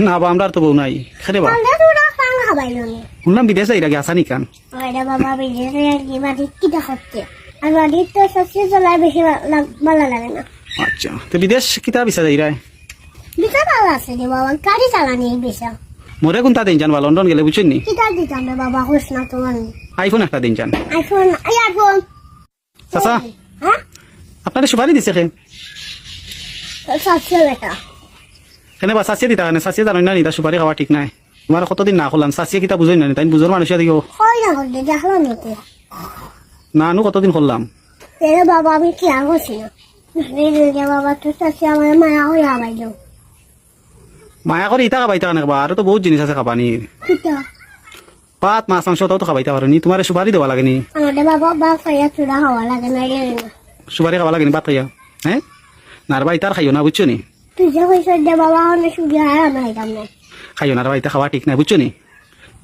না বা আমরা তো বউ নাই। খেলে বা তো শুনলাম বিদেশে এর আগে আসা নি বাবা বিদেশে কি বাড়ির কিটা করতে আর বাড়ির তো সবচেয়ে চলায় বেশি লাগ- ভালো লাগে না। আচ্ছা তো বিদেশ কিতা বিচার যাই রায়? ভালো আছে রে বাবা গাড়ি চালানি বিশা মোরে কোনটা দিন জানবা লন্ডন গেলে বুঝছেন নি? দিতাম রে বাবা হোস না তোমার আইফোন একটা দিন জান আইফোন আইফোন চাচা হ্যাঁ? আপনারে সুপারি দিছে বেটা কেনে বা চাচিয়ে দিতা কেনে চাচিয়ে জানো না নিতা সুপারি খাওয়া ঠিক নাই। তোমার কতদিন না করলাম চাচিয়ে কিতা বুঝই না তাই বুঝোর মানুষ দিও না আনু কতদিন করলাম বাবা আমি কি বাবা তো আমার মায়া হয়ে আবাইলো মায়া করে ইতা খাবাইতা কেনে বা আরও তো বহুত জিনিস আছে খাবানি কিটা পাত মাছ মাংস তো খাবাইতে পারো নি তোমার সুপারি দেওয়া লাগে নি। আমাদের বাবা বা খাইয়া চূড়া হওয়া লাগে না সুপারি খাওয়া লাগে নি ভাত খাইয়া হ্যাঁ নারবা ইতার খাইও না বুঝছ নি? তুই দে বাবা অনেক সুবিধা হয় না খাইও নারবা ইতা খাওয়া ঠিক নাই বুঝছ নি?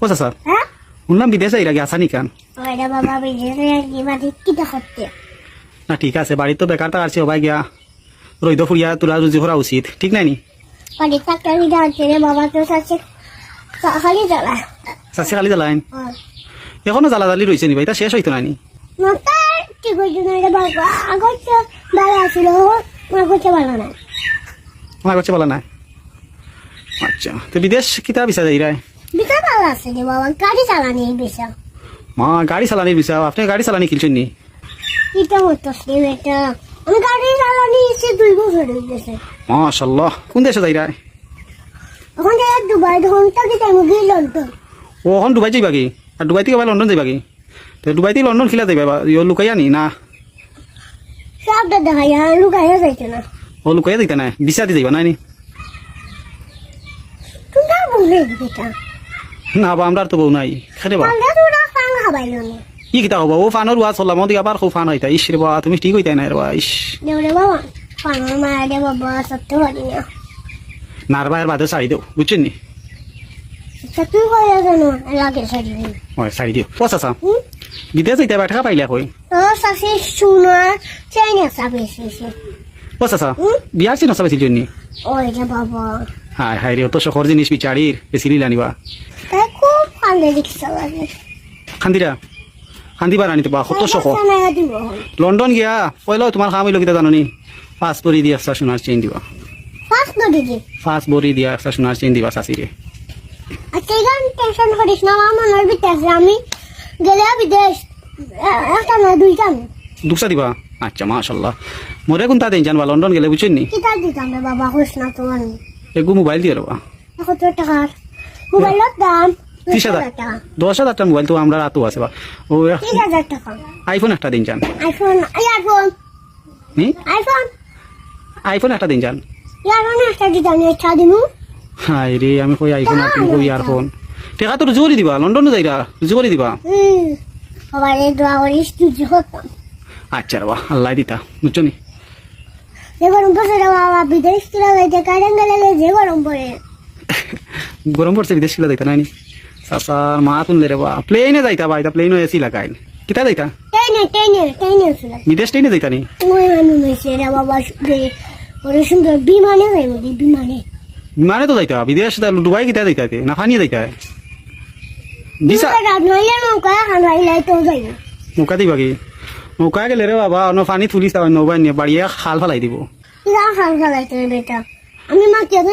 ও চাচা হ্যাঁ? শুনলাম বিদেশে এর আগে আসা নি কান? ওইটা বাবা বিদেশে আর কি বাড়ির কিটা করতে? না ঠিক আছে বাড়িতে তো বেকার তো আছে হবাই গিয়া রইদ ফুরিয়া তোরা রুজি করা উচিত ঠিক নাই নি? থাকতে হচ্ছে রে বাবা তো চাষি খালি জ্বালা। চাষি খালি জ্বালাইন এখনও জ্বালা জ্বালি রয়েছে নি ভাই তা শেষ হইতো না? নি ঠিক না রে বাবা। ভালো আছিল ভালো না আমার কাছে বলা নাই আচ্ছা তো বিদেশ কিতা বিচার যাই রায় বিশা ভালো আছে রে বাবা গাড়ি চালানি বিশা মা গাড়ি চালানি বিচার আপনি গাড়ি চালানি কিনছেন নি? এটা হচ্ছে এটা আমি গাড়ি চালানি এসে দুই বছর হয়ে গেছে। মাশাল্লাহ কোন দেশে যাই রায় এখন যাই দুবাই ঘণ্টা কি টাইম গিয়ে লন্ডন? ও এখন ডুবাই যাইবা কি? আর ডুবাই থেকে লন্ডন যাইবা কি? তো ডুবাই থেকে লন্ডন খিলা যাইবা? ইয়ে লুকাইয়া নি না? দেখা যায় লুকাইয়া যাইছে না। ও লুকাইয়া দিতে নাই বিচার দি যাইবা নাই নি না না বা আমরা তো বউ নাই খেলে বা নি কিতা হবা ও ফানোর ওয়া চললাম ওদিকে আবার খুব ফান হইতা। ইস রে বা তুমি ঠিক হইতাই নাই রে বা ইস। সত্য পারি বাদে শাড়ি দেও বুঝছেন নি? কয়ে শাড়ি দিও। পচা চা বিদেশ যাইতে বাইঠা পাইলে কই? সোনার চাইনা চাবি এসেছে পচা চা হুম বিয়ার চিন সবাই জন্য হায় হায় রে অত শখর জিনিস বিচারির বেশি লিলা নিবা। তাই খুব কান্দে রিক্সা লাগে খান্দিরা খান্দিবা রানিতে বা কত শখ লন্ডন গিয়া পয়লা তোমার খাম হইল কিতা জাননি? পাঁচ বড়ি দিয়া একটা সোনার চেইন দিবা। পাঁচ বড়ি দিয়া? একটা সোনার চেইন দিবা চাষিরে আচ্ছা টেনশন করিস না আমার মনের ভিতরে আমি গেলে বিদেশ একটা না দুইটা দুকসা দিবা? আচ্ছা মাশাল্লাহ মোরে কোন তা দিন জানবা লন্ডন গেলে বুঝছেন নি? কিতা দিতাম রে বাবা হোস না তোমার এগু মোবাইল দিয়ে রবা কত টাকার মোবাইলের দাম। ত্রিশ হাজার। টাকা। দশ হাজার টাকা মোবাইল তো আমরা রাতও আছে বা। ও তিন হাজার টাকা। আইফোন একটা দিন যান আইফোন আইফোন। নি? আইফোন। আইফোন একটা দিন যান ইয়ার একটা দিতাম একটা দিনু হাই রে আমি কই আইফোন আর তুমি কই ইয়ারফোন? টেকা তো রুজু করে দিবা লন্ডনে যাইরা রুজু করে দিবা। হুম সবাই দোয়া করিস তুই আচ্ছা রে বা আল্লাহ দিতা বুঝছ নি? যে গরম পড়ছে রে বাবা বিদেশ চলে যাইতে কারেন্ট গেলে যে গরম পড়ে। গরম পড়ছে বিদেশ কিলা যাইতা নাই নি সাসার মা তুললে রে বা প্লেনে যাইতা বা এটা প্লেনও এসি লাগাই কিতা যাইতা? ট্রেনে ট্রেনে ট্রেনে বিদেশ ট্রেনে যাইতা নি? ওই আমি মেসে রে বাবা ওরে সুন্দর বিমানে যাইব বিমানে। বিমানে তো যাইতা বিদেশ তা- দুবাই কিতা যাইতা তে? না ফানিয়ে যাইতা? তো যাইব। নৌকা দিবা কি? নৌকা গেলে রে বাবা, অন্য পানি তুলিস নৌকা নিয়ে বাড়িয়ে খাল ফেলাই দিব। খাল ফেলাই বেটা আমি মা কেন